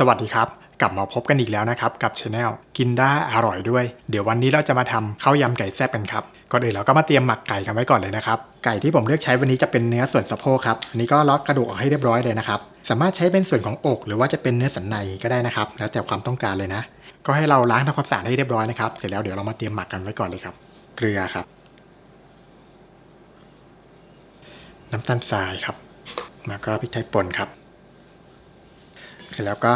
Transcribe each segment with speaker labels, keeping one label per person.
Speaker 1: สวัสดีครับกลับมาพบกันอีกแล้วนะครับกับช anel กินได้อร่อยด้วย เดี๋ยววันนี้เราจะมาทำข้าวยำไก่แซ่บกันครับก่อนอื่นเราก็มาเตรียมหมักไก่กันไว้ก่อนเลยนะครับไก่ที่ผมเลือกใช้วันนี้จะเป็นเนื้อส่วนสะโพกครับอันนี้ก็ล็อกกระดูกออกให้เรียบร้อยเลยนะครับสามารถใช้เป็นส่วนของอกหรือว่าจะเป็นเนื้อสันในก็ได้นะครับ แล้วแต่ความต้องการเลยนะ ก็ให้เราล้างทำความสะอาดให้เรียบร้อยนะครับเสร็จแล้วเดี๋ยวเรามาเตรียมหมักกันไว้ก่อนเลยครับ เกลือครับ น้ำตาลทรายครับแล้วก็พริกไทยป่นครับ เสร็จแล้วก็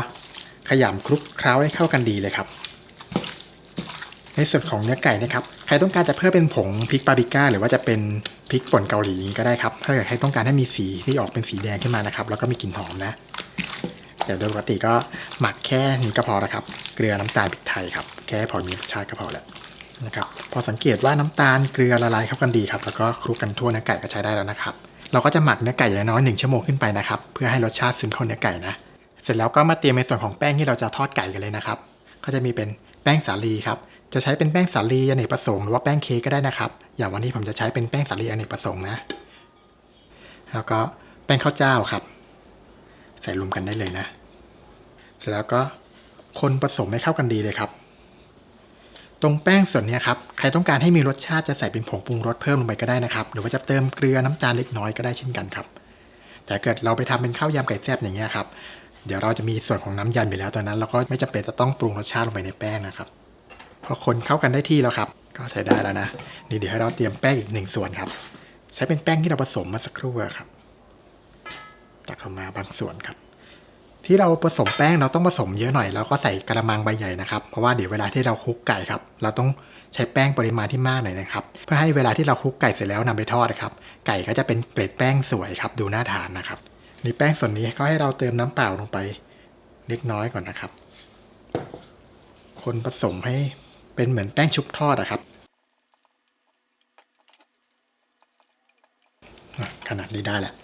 Speaker 1: ขยำคลุกเคล้าให้เข้ากันดีเลยครับ ในส่วนของเนื้อไก่นะครับ ใครต้องการจะเพิ่มเป็นผงพริกปาปริก้า หรือว่าจะเป็นพริกป่นเกาหลีก็ได้ครับ ถ้าเกิดใครต้องการให้มีสีที่ออกเป็นสีแดงขึ้นมานะครับ แล้วก็มีกลิ่นหอมนะแต่โดยปกติก็หมักแค่นี้ก็พอแล้วครับ เกลือน้ำตาลพริกไทยครับ แค่พอมีรสชาติก็พอแล้วนะครับ พอสังเกตว่าน้ำตาลเกลือละลายเข้ากันดีครับ แล้วก็คลุกกันทั่วเนื้อไก่ก็ใช้ได้แล้วนะครับ เราก็จะหมักเนื้อไก่อย่างน้อยหนึ่งชั่วโมงขึ้นไปนะครับ เพื่อให้รสชาติซึมเข้าเนื้อไก่นะ เสร็จแล้วก็มาเตรียมในส่วนของแป้งที่เราจะทอดไก่กันเลยนะครับ ก็จะมีเป็นแป้งสาลีครับ จะใช้เป็นแป้งสาลีอเนกประสงค์หรือว่าแป้งเค้กก็ได้นะครับ อย่างวันนี้ผมจะใช้เป็นแป้งสาลีอเนกประสงค์นะ แล้วก็แป้งข้าวเจ้าครับ ใส่รวมกันได้เลยนะ เสร็จแล้วก็คนผสมให้เข้ากันดีเลยครับ ตรงแป้งส่วนนี้ครับ ใครต้องการให้มีรสชาติจะใส่เป็นผงปรุงรสเพิ่มลงไปก็ได้นะครับ หรือว่าจะเติมเกลือน้ำตาลเล็กน้อยก็ได้เช่นกันครับ แต่เกิดเราไปทำเป็นข้าวยำไก่แซ่บอย่างเงี้ยครับ เดี๋ยวเราจะมีส่วนของน้ำยำอยู่แล้วตอนนั้น เราก็ไม่จำเป็นจะต้องปรุงรสชาติลงไปในแป้งนะครับ พอคนเข้ากันได้ที่แล้วครับ ก็ใช้ได้แล้วนะ นี่เดี๋ยวให้เราเตรียมแป้งอีกหนึ่งส่วนครับ ใช้เป็นแป้งที่เราผสมมาสักครู่ครับ ตักเข้ามาบางส่วนครับ ที่เราผสมแป้งเราต้องผสมเยอะหน่อยแล้วก็ใส่กระมังใบใหญ่นะครับ เพราะว่าเดี๋ยวเวลาที่เราคลุกไก่ครับ เราต้องใช้แป้งปริมาณที่มากหน่อยนะครับ เพื่อให้เวลาที่เราคลุกไก่เสร็จแล้วนำไปทอดนะครับ ไก่ก็จะเป็นเกล็ดแป้งสวยครับ ดูน่าทานนะครับ นี่แป้งส่วนนี้ก็ให้เราเติมน้ำเปล่าลงไปเล็กน้อยก่อนนะครับ คนผสมให้เป็นเหมือนแป้งชุบทอดอะครับขนาดนี้ได้แหละ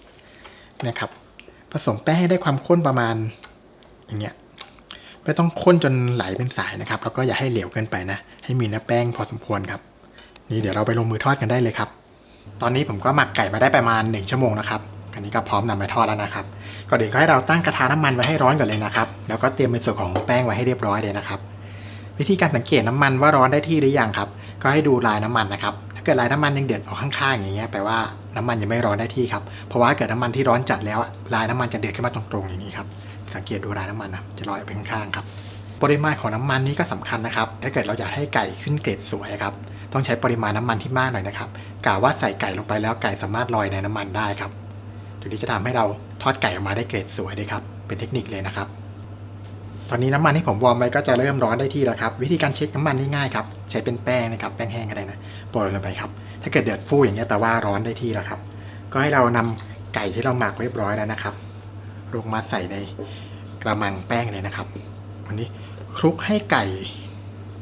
Speaker 1: นะครับ ผสมแป้งให้ได้ความข้นประมาณอย่างเงี้ยไม่ต้องข้นจนไหลเป็นสายนะครับ แล้วก็อย่าให้เหลวเกินไปนะ ให้มีเนื้อแป้งพอสมควรครับ นี่เดี๋ยวเราไปลงมือทอดกันได้เลยครับ ตอนนี้ผมก็หมักไก่มาได้ประมาณ 1 ชั่วโมงนะครับ อันนี้ก็พร้อมนำไปทอดแล้วนะครับ ก่อนอื่นก็ให้เราตั้งกระทะน้ำมันไว้ให้ร้อนก่อนเลยนะครับ แล้วก็เตรียมเป็นส่วนของแป้งไว้ให้เรียบร้อยเลยนะครับ วิธีการสังเกตน้ำมันว่าร้อนได้ที่หรือยังครับ ก็ให้ดูลายน้ำมันนะครับ ถ้าเกิดลายน้ำมันยังเดือดออกข้างๆอย่างเงี้ยแปลว่าน้ำมันยังไม่ร้อนได้ที่ครับ เพราะว่าเกิดน้ำมันที่ร้อนจัดแล้วลายน้ำมันจะเดือดขึ้นมาตรงๆอย่างนี้ครับ สังเกตดูลายน้ำมันนะจะลอยไปข้างๆครับปริมาณของน้ำมันนี่ก็สำคัญนะครับ ถ้าเกิดเราอยากให้ไก่ขึ้นเกรดสวยครับ ต้องใช้ปริมาณน้ำมันที่มากหน่อยนะครับกะว่าใส่ไก่ลงไปแล้วไก่สามารถลอยในน้ำมันได้ครับ ตัวนี้จะทำให้เราทอดไก่ออกมาได้เกรดสวยเลยครับ เป็นเทคนิคเลยนะครับ ตอนนี้น้ำมันที่ผมวอร์มไว้ก็จะเริ่มร้อนได้ที่แล้วครับ วิธีการเช็คน้ำมันง่ายๆครับใช้เป็นแป้งนะครับแป้งแห้งก็ได้นะโปรยลงไปครับ ถ้าเกิดเดือดฟูอย่างเงี้ยแต่ว่าร้อนได้ที่แล้วครับ ก็ให้เรานำไก่ที่เราหมักเรียบร้อยแล้วนะครับลงมาใส่ในกระมังแป้งเลยนะครับวันนี้คลุกให้ไก่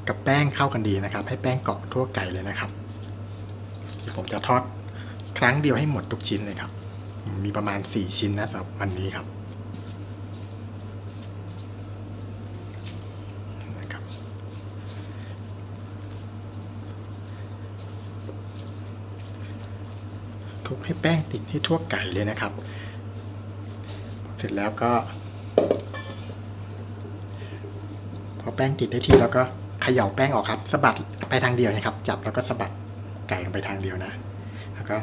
Speaker 1: กับแป้งเข้ากันดีนะครับ ให้แป้งเกาะทั่วไก่เลยนะครับเดี๋ยวผมจะทอดครั้งเดียวให้หมดทุกชิ้นเลยครับ มีประมาณ 4 ชิ้นนะสำหรับวันนี้ครับนะครับ คลุกให้แป้งติดให้ทั่วไก่เลยนะครับ เสร็จแล้วก็ พอแป้งติดได้ที่แล้วก็เขย่าแป้งออกครับสะบัดไปทางเดียวนะครับ จับแล้วก็สะบัดไก่ลงไปทางเดียวนะ แล้วก็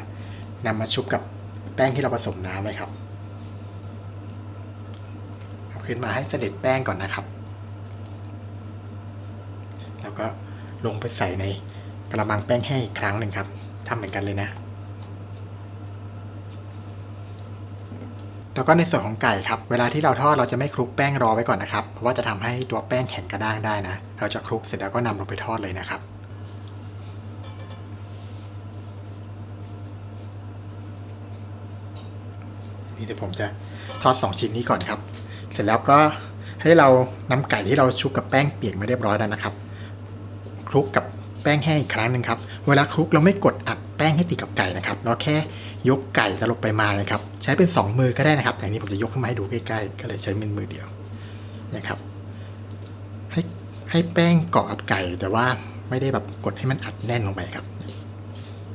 Speaker 1: นำมาชุบกับ แป้งที่เราผสมน้ำไว้ครับเอาขึ้นมาให้เสด็จแป้งก่อนนะครับ แล้วก็ลงไปใส่ในกระมังแป้งแห้งอีกครั้งหนึ่งครับทำเหมือนกันเลยนะ แล้วก็ในส่วนของไก่ครับ เวลาที่เราทอดเราจะไม่คลุกแป้งรอไว้ก่อนนะครับ เพราะว่าจะทำให้ตัวแป้งแข็งกระด้างได้นะ เราจะคลุกเสร็จแล้วก็นำลงไปทอดเลยนะครับ นี่เดี๋ยวผมจะทอด 2 ชิ้นนี้ก่อนครับ เสร็จแล้วก็ให้เรานำไก่ที่เราชุบกับแป้งเปียกมาเรียบร้อยแล้วนะครับคลุกกับแป้งแห้งอีกครั้งหนึ่งครับ เวลาคลุกเราไม่กดอัดแป้งให้ติดกับไก่นะครับ เราแค่ยกไก่ตลบไปมาเลยครับ ใช้เป็น 2 มือก็ได้นะครับอย่นี้ผมจะยกขึ้นมาให้ดูใกล้ๆ ก็เลยใช้เป็นมือเดียวนะครับ ให้ให้แป้งเกาะกับไก่ แต่ว่าไม่ได้แบบกดให้มันอัดแน่นลงไปครับ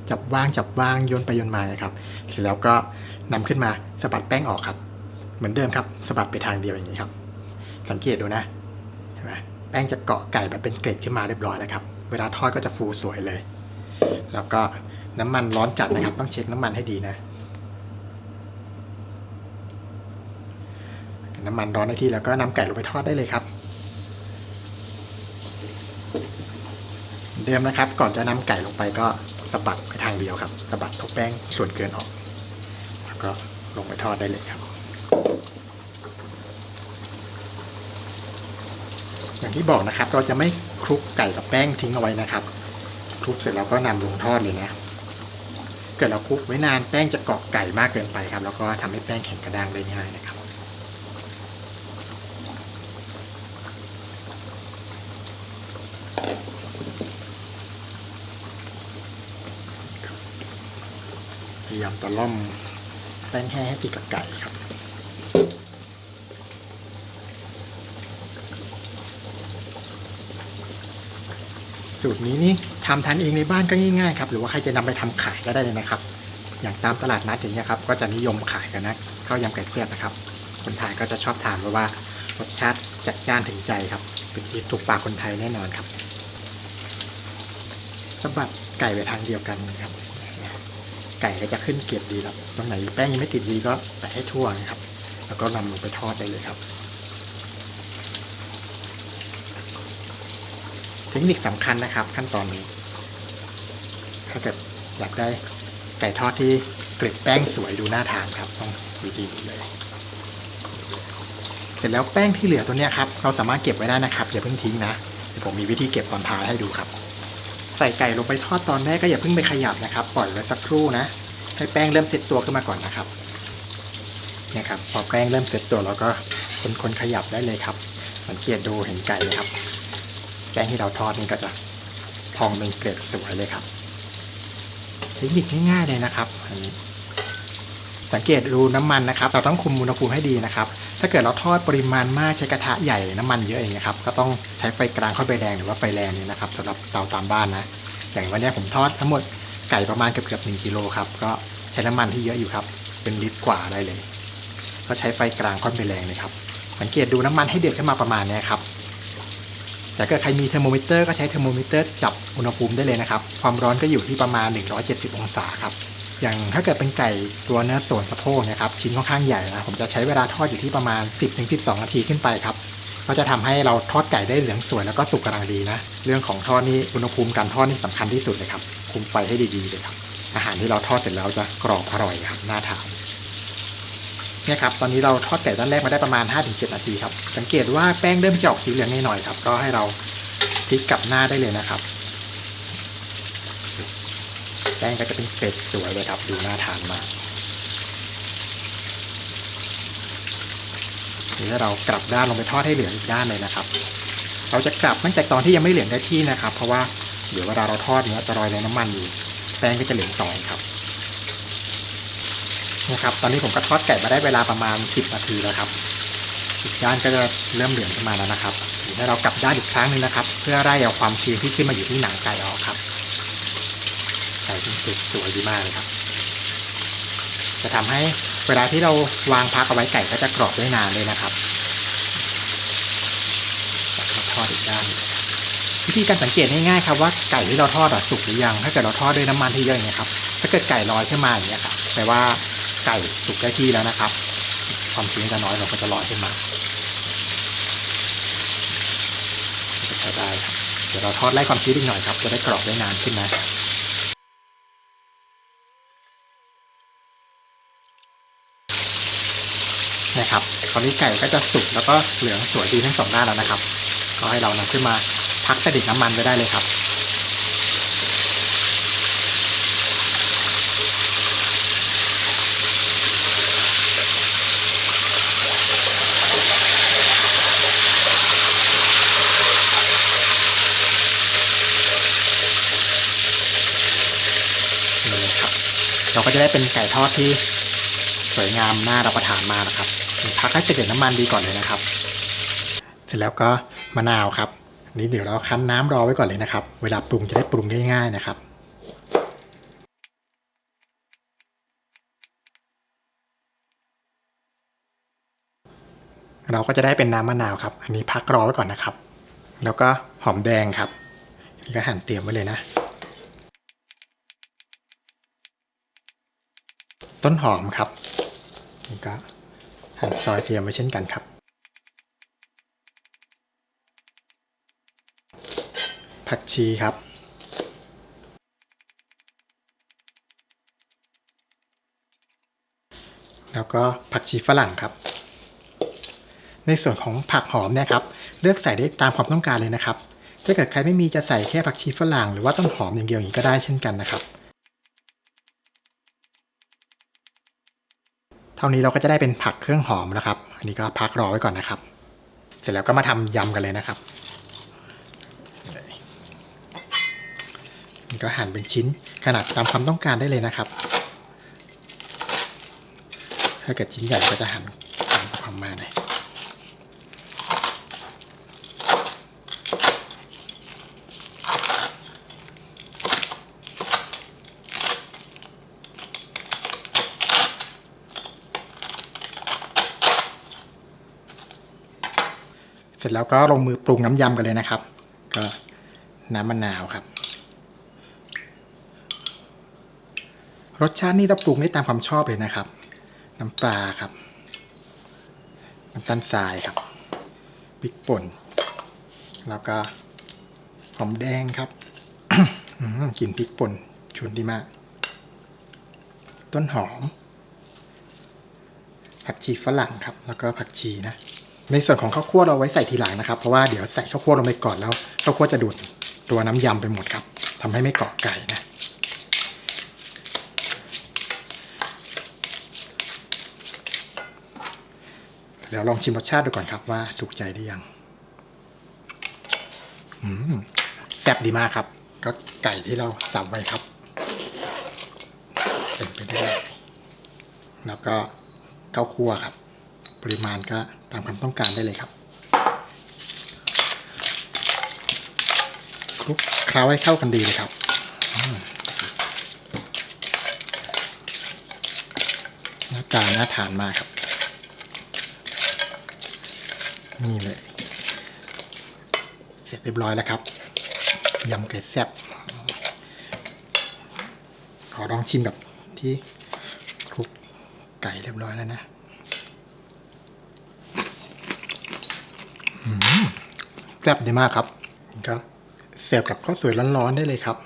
Speaker 1: จับวางจับวางโยนไปโยนมานะครับ เสร็จแล้วก็ นำขึ้นมาสะบัดแป้งออกครับ เหมือนเดิมครับสะบัดไปทางเดียวอย่างนี้ครับ สังเกตดูนะเห็นไหมแป้งจะเกาะไก่แบบเป็นเกล็ดขึ้นมาเรียบร้อยแล้วครับ เวลาทอดก็จะฟูสวยเลย แล้วก็น้ำมันร้อนจัดนะครับ ต้องเช็คน้ำมันให้ดีนะ น้ำมันร้อนในที่แล้วก็นำไก่ลงไปทอดได้เลยครับ เดิมนะครับ ก่อนจะนำไก่ลงไปก็สะบัดไปทางเดียวครับสะบัดทุกแป้งส่วนเกินออก ก็ลงไปทอดได้เลยครับ อย่างที่บอกนะครับ เราจะไม่คลุกไก่กับแป้งทิ้งเอาไว้นะครับคลุกเสร็จแล้วก็นำลงทอดเลยนะเกิดเราคลุกไว้นานแป้งจะเกาะไก่มากเกินไปครับ แล้วก็ทำให้แป้งแข็งกระด้างได้ง่ายนะครับพยายามตะล่อม แป้งแห้งให้ติดกับไก่ครับ สูตรนี้นี่ทำทานเองในบ้านก็ง่ายๆครับหรือว่าใครจะนำไปทำขายก็ได้เลยนะครับ อย่างตามตลาดนัดอย่างเงี้ยครับก็จะนิยมขายกันนะข้าวยำไก่เสียบนะครับ คนไทยก็จะชอบทานเพราะว่ารสชาติจัดจ้านถึงใจครับเป็นที่ถูกปากคนไทยแน่นอนครับสะบัดไก่ไปทางเดียวกันนะครับ ไก่ก็จะขึ้นเกล็ดดีครับตรงไหนแป้งยังไม่ติดดีก็แตะให้ทั่วนะครับ แล้วก็นำลงไปทอดได้เลยครับ เทคนิคสำคัญนะครับ ขั้นตอนนี้ ถ้าเกิดอยากได้ไก่ทอดที่เกล็ดแป้งสวยดูน่าทานครับต้องวิธีนี้เลยเสร็จแล้วแป้งที่เหลือตัวนี้ครับเราสามารถเก็บไว้ได้นะครับอย่าเพิ่งทิ้งนะเดี๋ยวผมมีวิธีเก็บตอนท้ายให้ดูครับ ใส่ไก่ลงไปทอดตอนแรกก็อย่าเพิ่งไปขยับนะครับ ปล่อยไว้สักครู่นะ ให้แป้งเริ่มเซ็ตตัวขึ้นมาก่อนนะครับเนี่ยครับพอแป้งเริ่มเซ็ตตัวแล้วก็คนๆขยับได้เลยครับ สังเกตดูเห็นไก่ไหมครับ แป้งที่เราทอดนี่ก็จะพองเป็นเกล็ดสวยเลยครับ เทคนิคง่ายๆเลยนะครับอันนี้สังเกตดูน้ำมันนะครับ เราต้องคุมอุณหภูมิให้ดีนะครับ ถ้าเกิดเราทอดปริมาณมากใช้กระทะใหญ่น้ำมันเยอะอย่างเงี้ยครับก็ต้องใช้ไฟกลางค่อยไฟแดงหรือว่าไฟแรงนี่นะครับสำหรับเตาตามบ้านนะอย่างวันนี้ผมทอดทั้งหมดไก่ประมาณเกือบเกือบหนึ่งกิโลครับก็ใช้น้ำมันที่เยอะอยู่ครับ เป็นลิตรกว่าได้เลย ก็ใช้ไฟกลางค่อนไฟแรงเลยครับสังเกตดูน้ำมันให้เดือดขึ้นมาประมาณนี้ครับแต่ถ้าเกิดใครมีเทอร์โมมิเตอร์ก็ใช้เทอร์โมมิเตอร์จับอุณหภูมิได้เลยนะครับ ความร้อนก็อยู่ที่ประมาณ 170 องศาครับ อย่างถ้าเกิดเป็นไก่ตัวเนื้อส่วนสะโพกนะครับชิ้นค่อนข้างใหญ่นะผมจะใช้เวลาทอดอยู่ที่ประมาณ 10-12 นาทีขึ้นไปครับก็จะทำให้เราทอดไก่ได้เหลืองสวยแล้วก็สุกกำลังดีนะ เรื่องของทอดนี่อุณหภูมิการทอดนี่สำคัญที่สุดเลยครับ คุมไฟให้ดีๆเลยครับ อาหารที่เราทอดเสร็จแล้วจะกรอบอร่อยครับน่าทานเนี่ยครับตอนนี้เราทอดไก่ด้านแรกมาได้ประมาณ 5-7 นาทีครับสังเกตว่าแป้งเริ่มจะออกสีเหลืองหน่อยๆครับ ก็ให้เราพลิกกลับหน้าได้เลยนะครับ แป้งก็จะเป็นเกล็ดสวยเลยครับ ดูน่าทานมากนี่เรากลับด้านลงไปทอดให้เหลืองอีกด้านเลยนะครับ เราจะกลับตั้งแต่ตอนที่ยังไม่เหลืองได้ที่นะครับ เพราะว่าเดี๋ยวเวลาเราทอดเนี้ยจะลอยในน้ำมันอยู่แป้งก็จะเหลืองต่อยครับนะครับ ตอนนี้ผมก็ทอดไก่มาได้เวลาประมาณ 10 นาทีแล้วครับ อีกด้านก็จะเริ่มเหลืองขึ้นมาแล้วนะครับเดี๋ยวเรากลับด้านอีกครั้งหนึ่งนะครับ เพื่อไล่เอาความชื้นที่ขึ้นมาอยู่ที่หนังไก่ออกครับ เป็นสุดสวยดีมากเลยครับ จะทำให้เวลาที่เราวางพักเอาไว้ไก่ก็จะกรอบได้นานเลยนะครับแล้วทอดอีกด้านวิธีการสังเกตง่ายๆครับว่าไก่ที่เราทอดสุกหรือยัง ถ้าเกิดเราทอดด้วยน้ำมันที่เยอะอย่างเงี้ยครับ ถ้าเกิดไก่ลอยขึ้นมาอย่างเงี้ยครับแปลว่าไก่สุกได้ที่แล้วนะครับ ความชื้นจะน้อยเราก็จะลอยขึ้นมาก็ใช้ได้ครับเดี๋ยวเราทอดไล่ความชื้นอีกหน่อยครับ จะได้กรอบได้นานขึ้นนะ นะครับคราวนี้ไก่ก็จะสุกแล้วก็เหลืองสวยดีทั้งสองด้านแล้วนะครับ ก็ให้เรานำขึ้นมาพักกระดิกน้ำมันไว้ได้เลยครับนี่เลยครับเราก็จะได้เป็นไก่ทอดที่ สวยงามน่ารับประทานมากนะครับพักให้เดือดน้ำมันดีก่อนเลยนะครับ เสร็จแล้วก็มะนาวครับนี้เดี๋ยวเราคั้นน้ำรอไว้ก่อนเลยนะครับ เวลาปรุงจะได้ปรุงง่ายๆนะครับเราก็จะได้เป็นน้ำมะนาวครับ อันนี้พักรอไว้ก่อนนะครับ แล้วก็หอมแดงครับ นี่ก็หั่นเตรียมไว้เลยนะ ต้นหอมครับ นี่ก็หั่นซอยเตรียมไว้เช่นกันครับ ผักชีครับ แล้วก็ผักชีฝรั่งครับ ในส่วนของผักหอมเนี่ยครับ เลือกใส่ได้ตามความต้องการเลยนะครับ ถ้าเกิดใครไม่มีจะใส่แค่ผักชีฝรั่งหรือว่าต้นหอมอย่างเดียวอย่างนี้ก็ได้เช่นกันนะครับ เท่านี้เราก็จะได้เป็นผักเครื่องหอมแล้วครับ อันนี้ก็พักรอไว้ก่อนนะครับ เสร็จแล้วก็มาทำยำกันเลยนะครับนี่ก็หั่นเป็นชิ้นขนาดตามความต้องการได้เลยนะครับ ถ้าเกิดชิ้นใหญ่ก็จะหั่นตามความมาหน่อย เสร็จแล้วก็ลงมือปรุงน้ำยำกันเลยนะครับ ก็น้ำมะนาวครับ รสชาตินี่เราปรุงได้ตามความชอบเลยนะครับ น้ำปลาครับน้ำตาลทรายครับพริกป่น แล้วก็หอมแดงครับกลิ่นพริกป่นชวนดีมาก ต้นหอม ผักชีฝรั่งครับ แล้วก็ผักชีนะ ในส่วนของข้าวคั่วเราไว้ใส่ทีหลังนะครับ เพราะว่าเดี๋ยวใส่ข้าวคั่วลงไปก่อนแล้วข้าวคั่วจะดูดตัวน้ำยำไปหมดครับทำให้ไม่เกาะไก่นะเดี๋ยวลองชิมรสชาติดูก่อนครับว่าถูกใจหรือยังแซ่บดีมากครับ ก็ไก่ที่เราสับไว้ครับเต็มไปได้ แล้วก็ข้าวคั่วครับ ริมาณก็ตามความต้องการได้เลยครับคลุกเคล้าให้เข้ากันดีเลยครับหน้าตาน่าทานมากครับ นี่เลย เสร็จเรียบร้อยแล้วครับยำไก่แซ่บขอลองชิมแบบที่คลุกไก่เรียบร้อยแล้วนะอืมแซ่บดีมากครับนี่ก็เสิร์ฟกับข้าวสวยร้อนๆได้เลยครับ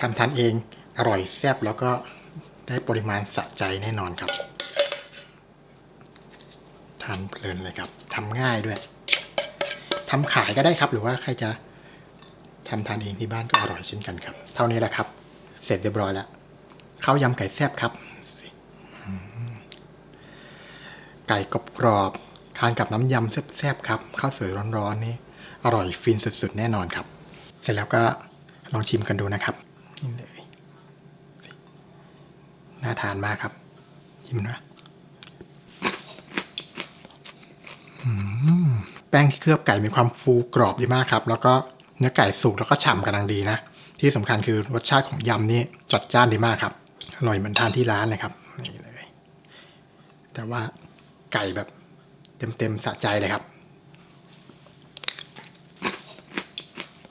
Speaker 1: ทำทานเองอร่อยแซ่บแล้วก็ได้ปริมาณสะใจแน่นอนครับ ทานเพลินเลยครับทำง่ายด้วยทำขายก็ได้ครับ หรือว่าใครจะทำทานเองที่บ้านก็อร่อยเช่นกันครับ เท่านี้แหละครับ เสร็จเรียบร้อยแล้วข้าวยำไก่แซ่บครับอืม ไก่กรอบๆทานกับน้ำยำแซ่บๆครับข้าวสวยร้อนๆนี่อร่อยฟินสุดๆ แน่นอนครับ เสร็จแล้วก็ลองชิมกันดูนะครับนี่เลยน่าทานมากครับชิมนะแป้งที่เคลือบไก่มีความฟูกรอบดีมากครับ แล้วก็เนื้อไก่สุกแล้วก็ฉ่ำกำลังดีนะ ที่สำคัญคือรสชาติของยำนี่จัดจ้านดีมากครับ อร่อยเหมือนทานที่ร้านเลยครับนี่เลย แต่ว่า ไก่แบบเต็มๆสะใจเลยครับ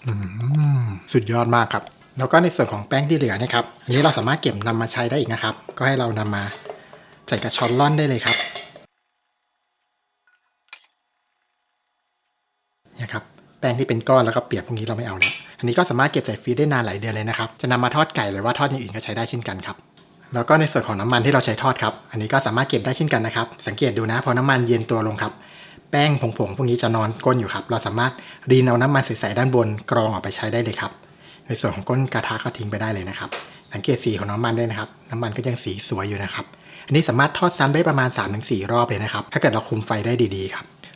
Speaker 1: อืมสุดยอดมากครับแล้วก็ในส่วนของแป้งที่เหลือนะครับ อันนี้เราสามารถเก็บนำมาใช้ได้อีกนะครับ ก็ให้เรานำมาใส่กระชอนล่อนได้เลยครับเนี่ยครับ แป้งที่เป็นก้อนแล้วก็เปียกพวกนี้เราไม่เอาแล้ว อันนี้ก็สามารถเก็บใส่ฟรีได้นานหลายเดือนเลยนะครับ จะนำมาทอดไก่หรือว่าทอดอย่างอื่นก็ใช้ได้เช่นกันครับ แล้วก็ในส่วนของน้ำมันที่เราใช้ทอดครับ อันนี้ก็สามารถเก็บได้เช่นกันนะครับ สังเกตดูนะพอน้ำมันเย็นตัวลงครับ แป้งผงๆพวกนี้จะนอนก้นอยู่ครับ เราสามารถรีนเอาน้ำมันใสๆด้านบนกรองออกไปใช้ได้เลยครับ ในส่วนของก้นกระทะก็ทิ้งไปได้เลยนะครับ สังเกตสีของน้ำมันด้วยนะครับ น้ำมันก็ยังสีสวยอยู่นะครับ อันนี้สามารถทอดซ้ำได้ประมาณ 3-4 รอบเลยนะครับ ถ้าเกิดเราคุมไฟได้ดีๆครับ